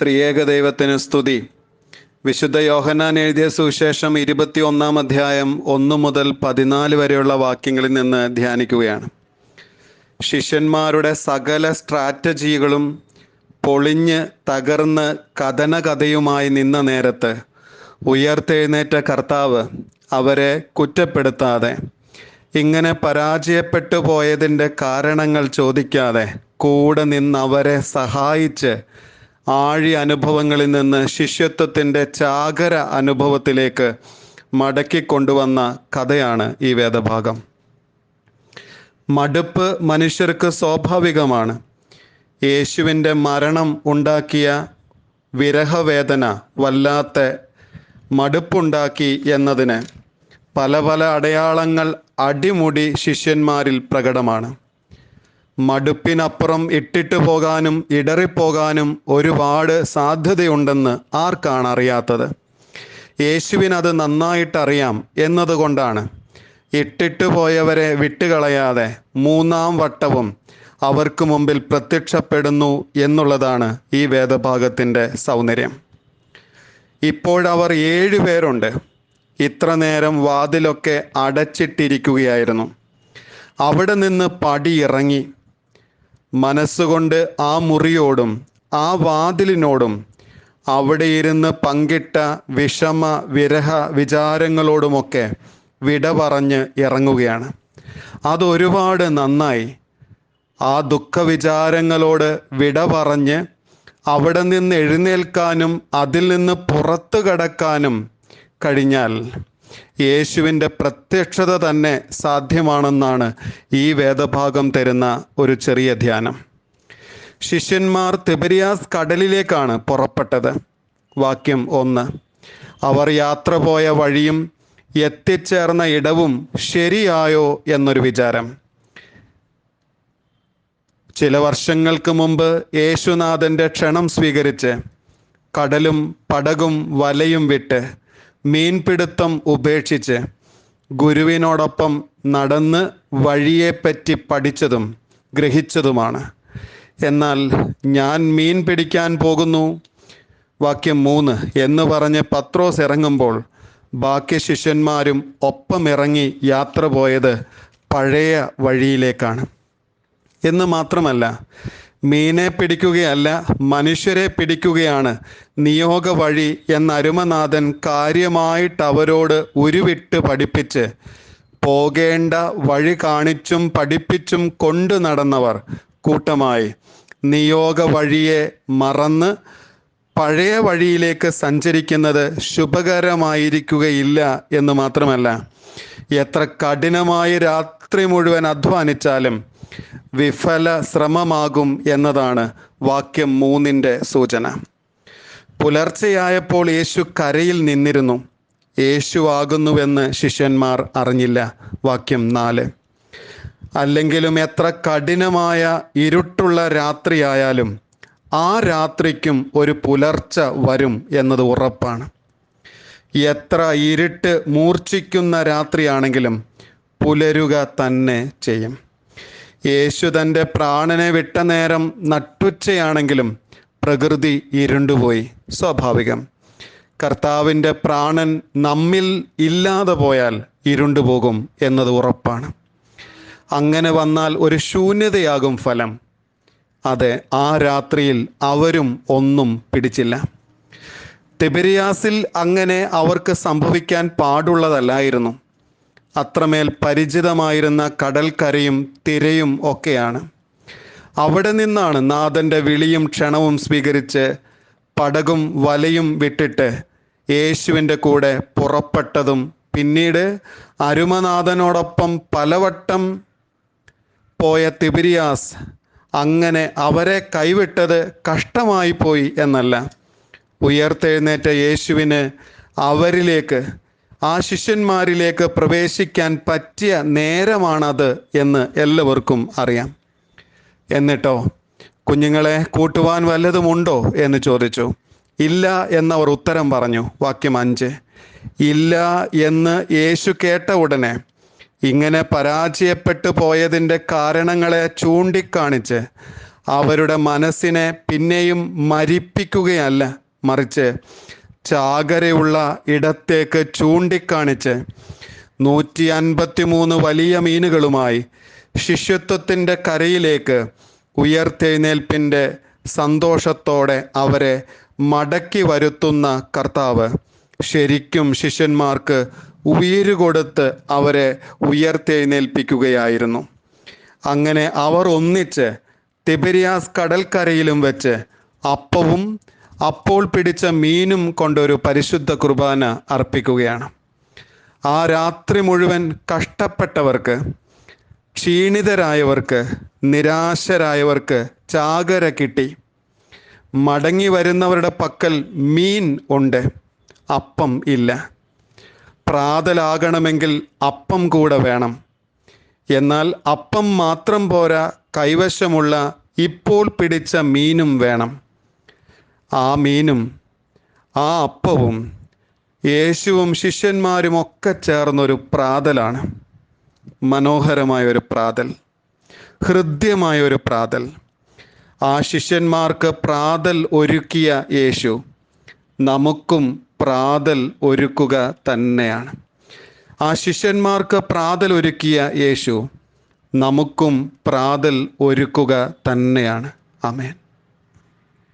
ത്രിയേക ദൈവത്തിന് സ്തുതി. വിശുദ്ധ യോഹന്നാൻ എഴുതിയ സുവിശേഷം ഇരുപത്തി ഒന്നാം അധ്യായം ഒന്ന് മുതൽ പതിനാല് വരെയുള്ള വാക്യങ്ങളിൽ നിന്ന് ധ്യാനിക്കുകയാണ്. ശിഷ്യന്മാരുടെ സകല സ്ട്രാറ്റജികളും പൊളിഞ്ഞ് തകർന്ന് കഥനകഥയുമായി നിന്ന നേരത്ത് ഉയർത്തെഴുന്നേറ്റ കർത്താവ് അവരെ കുറ്റപ്പെടുത്താതെ ഇങ്ങനെ പരാജയപ്പെട്ടു പോയതിന്റെ കാരണങ്ങൾ ചോദിക്കാതെ കൂടെ നിന്ന് അവരെ സഹായിച്ച് ആഴി അനുഭവങ്ങളിൽ നിന്ന് ശിഷ്യത്വത്തിന്റെ ചാകര അനുഭവത്തിലേക്ക് മടക്കി കൊണ്ടുവന്ന കഥയാണ് ഈ വേദഭാഗം. മടുപ്പ് മനുഷ്യർക്ക് സ്വാഭാവികമാണ്. യേശുവിന്റെ മരണം ഉണ്ടാക്കിയ വിരഹവേദന വല്ലാത്ത മടുപ്പുണ്ടാക്കി എന്നതിന് പല പല അടയാളങ്ങൾ അടിമുടി ശിഷ്യന്മാരിൽ പ്രകടമാണ്. മടുപ്പിനപ്പുറം ഇട്ടിട്ട് പോകാനും ഇടറിപ്പോകാനും ഒരുപാട് സാധ്യതയുണ്ടെന്ന് ആർക്കാണ് അറിയാത്തത്? യേശുവിനത് നന്നായിട്ടറിയാം എന്നതുകൊണ്ടാണ്. ഇട്ടിട്ട് പോയവരെ വിട്ടുകളയാതെ മൂന്നാം വട്ടവും അവർക്ക് മുമ്പിൽ പ്രത്യക്ഷപ്പെടുന്നു എന്നുള്ളതാണ് ഈ വേദഭാഗത്തിന്റെ സൗന്ദര്യം. ഇപ്പോഴവർ ഏഴുപേരുണ്ട് ഇത്ര നേരം വാതിലൊക്കെ അടച്ചിട്ടിരിക്കുകയായിരുന്നു. അവിടെ നിന്ന് പടിയിറങ്ങി മനസ്സുകൊണ്ട് ആ മുറിയോടും ആ വാതിലിനോടും അവിടെ ഇരുന്ന് പങ്കിട്ട വിഷമ വിരഹ വിചാരങ്ങളോടുമൊക്കെ വിട പറഞ്ഞ് ഇറങ്ങുകയാണ്. അതൊരുപാട് നന്നായി. ആ ദുഃഖ വിചാരങ്ങളോട് വിട പറഞ്ഞ് അവിടെ നിന്ന് എഴുന്നേൽക്കാനും അതിൽ നിന്ന് പുറത്തു കടക്കാനും കഴിഞ്ഞാൽ യേശുവിന്റെ പ്രത്യക്ഷത തന്നെ സാധ്യമാണെന്നാണ് ഈ വേദഭാഗം തരുന്ന ഒരു ചെറിയ ധ്യാനം. ശിഷ്യന്മാർ തിബരിയാസ് കടലിലേക്കാണ് പുറപ്പെട്ടത്. വാക്യം ഒന്ന്. അവർ യാത്ര പോയ വഴിയും എത്തിച്ചേർന്ന ഇടവും ശരിയായോ എന്നൊരു വിചാരം. ചില വർഷങ്ങൾക്ക് മുമ്പ് യേശുനാഥന്റെ ക്ഷണം സ്വീകരിച്ച് കടലും പടകും വലയും വിട്ട് മീൻപിടുത്തം ഉപേക്ഷിച്ച് ഗുരുവിനോടൊപ്പം നടന്ന് വഴിയെപ്പറ്റി പഠിച്ചതും ഗ്രഹിച്ചതുമാണ്. എന്നാൽ ഞാൻ മീൻ പിടിക്കാൻ പോകുന്നു. വാക്യം മൂന്ന്. എന്ന് പറഞ്ഞ് പത്രോസ് ഇറങ്ങുമ്പോൾ ബാക്കി ശിഷ്യന്മാരും ഒപ്പം ഇറങ്ങി യാത്ര പോയത് പഴയ വഴിയിലേക്കാണ്. എന്ന് മാത്രമല്ല മീനെ പിടിക്കുകയല്ല മനുഷ്യരെ പിടിക്കുകയാണ്. നിയോഗ വഴി എന്ന അരുമനാഥൻ കാര്യമായിട്ട് അവരോട് ഉരുവിട്ട് പഠിപ്പിച്ച് പോകേണ്ട വഴി കാണിച്ചും പഠിപ്പിച്ചും കൊണ്ടു നടന്നവർ കൂട്ടമായി. നിയോഗ വഴിയെ മറന്ന് പഴയ വഴിയിലേക്ക് സഞ്ചരിക്കുന്നത് ശുഭകരമായിരിക്കുകയില്ല എന്ന് മാത്രമല്ല എത്ര കഠിനമായി രാത്രി മുഴുവൻ അധ്വാനിച്ചാലും വിഫല ശ്രമമാകും എന്നതാണ് വാക്യം മൂന്നിന്റെ സൂചന. പുലർച്ചെയായപ്പോൾ യേശു കരയിൽ നിന്നിരുന്നു. യേശു ആകുന്നുവെന്ന് ശിഷ്യന്മാർ അറിഞ്ഞില്ല. വാക്യം നാല്. അല്ലെങ്കിലും എത്ര കഠിനമായ ഇരുട്ടുള്ള രാത്രിയായാലും ആ രാത്രിക്കും ഒരു പുലർച്ച വരും എന്നത് ഉറപ്പാണ്. എത്ര ഇരുട്ട് മൂർച്ഛിക്കുന്ന രാത്രിയാണെങ്കിലും പുലരുക തന്നെ ചെയ്യും. യേശു തന്റെ പ്രാണനെ വിട്ട നേരം നട്ടുച്ചയാണെങ്കിലും പ്രകൃതി ഇരുണ്ടുപോയി. സ്വാഭാവികം. കർത്താവിന്റെ പ്രാണൻ നമ്മിൽ ഇല്ലാതെ പോയാൽ ഇരുണ്ടുപോകും എന്നത് ഉറപ്പാണ്. അങ്ങനെ വന്നാൽ ഒരു ശൂന്യതയാകും ഫലം. അതെ ആ രാത്രിയിൽ അവരും ഒന്നും പിടിച്ചില്ല. തിബിരിയാസിൽ അങ്ങനെ അവർക്ക് സംഭവിക്കാൻ പാടുള്ളതല്ലായിരുന്നു. അത്രമേൽ പരിചിതമായിരുന്ന കടൽക്കരയും തിരയും ഒക്കെയാണ്. അവിടെ നിന്നാണ് നാഥന്റെ വിളിയും ക്ഷണവും സ്വീകരിച്ച് പടകും വലയും വിട്ടിട്ട് യേശുവിന്റെ കൂടെ പുറപ്പെട്ടതും പിന്നീട് അരുമനാഥനോടൊപ്പം പലവട്ടം പോയ തിബിരിയാസ് അങ്ങനെ അവരെ കൈവിട്ടത് കഷ്ടമായി പോയി എന്നല്ല. ഉയർത്തെഴുന്നേറ്റ യേശുവിന് അവരിലേക്ക് ആ ശിഷ്യന്മാരിലേക്ക് പ്രവേശിക്കാൻ പറ്റിയ നേരമാണത് എന്ന് എല്ലാവർക്കും അറിയാം. എന്നിട്ടോ കുഞ്ഞുങ്ങളെ കൂട്ടുവാൻ വല്ലതുമുണ്ടോ എന്ന് ചോദിച്ചു. ഇല്ല എന്നവർ ഉത്തരം പറഞ്ഞു. വാക്യം അഞ്ച്. ഇല്ല എന്ന് യേശു കേട്ട ഉടനെ ഇങ്ങനെ പരാജയപ്പെട്ടു പോയതിന്റെ കാരണങ്ങളെ ചൂണ്ടിക്കാണിച്ച് അവരുടെ മനസ്സിനെ പിന്നെയും മരിപ്പിക്കുകയല്ല മറിച്ച് ചാകരയുള്ള ഇടത്തേക്ക് ചൂണ്ടിക്കാണിച്ച് നൂറ്റി അൻപത്തി മൂന്ന് വലിയ മീനുകളുമായി ശിഷ്യത്വത്തിന്റെ കരയിലേക്ക് ഉയർത്തെഴുന്നേൽപ്പിന്റെ സന്തോഷത്തോടെ അവരെ മടക്കി വരുത്തുന്ന കർത്താവ് ശരിക്കും ശിഷ്യന്മാർക്ക് ഉയരുകൊടുത്ത് അവരെ ഉയർത്തെഴുന്നേൽപ്പിക്കുകയായിരുന്നു. അങ്ങനെ അവർ ഒന്നിച്ച് തിബരിയാസ് കടൽക്കരയിലും വെച്ച് അപ്പവും അപ്പോൾ പിടിച്ച മീനും കൊണ്ടൊരു പരിശുദ്ധ കുർബാന അർപ്പിക്കുകയാണ്. ആ രാത്രി മുഴുവൻ കഷ്ടപ്പെട്ടവർക്ക് ക്ഷീണിതരായവർക്ക് നിരാശരായവർക്ക് ചാകര കിട്ടി. മടങ്ങി വരുന്നവരുടെ പക്കൽ മീൻ ഉണ്ട് അപ്പം ഇല്ല. പ്രാതലാകണമെങ്കിൽ അപ്പം കൂടെ വേണം. എന്നാൽ അപ്പം മാത്രം പോരാ കൈവശമുള്ള ഇപ്പോൾ പിടിച്ച മീനും വേണം. ആ മീനും ആ അപ്പവും യേശുവും ശിഷ്യന്മാരും ഒക്കെ ചേർന്നൊരു പ്രാതലാണ്. മനോഹരമായ ഒരു പ്രാതൽ ഹൃദ്യമായ ഒരു പ്രാതൽ. ആ ശിഷ്യന്മാർക്ക് പ്രാതൽ ഒരുക്കിയ യേശു നമുക്കും പ്രാതൽ ഒരുക്കുക തന്നെയാണ്. ആ ശിഷ്യന്മാർക്ക് പ്രാതൽ ഒരുക്കിയ യേശു നമുക്കും പ്രാതൽ ഒരുക്കുക തന്നെയാണ്. ആമേൻ.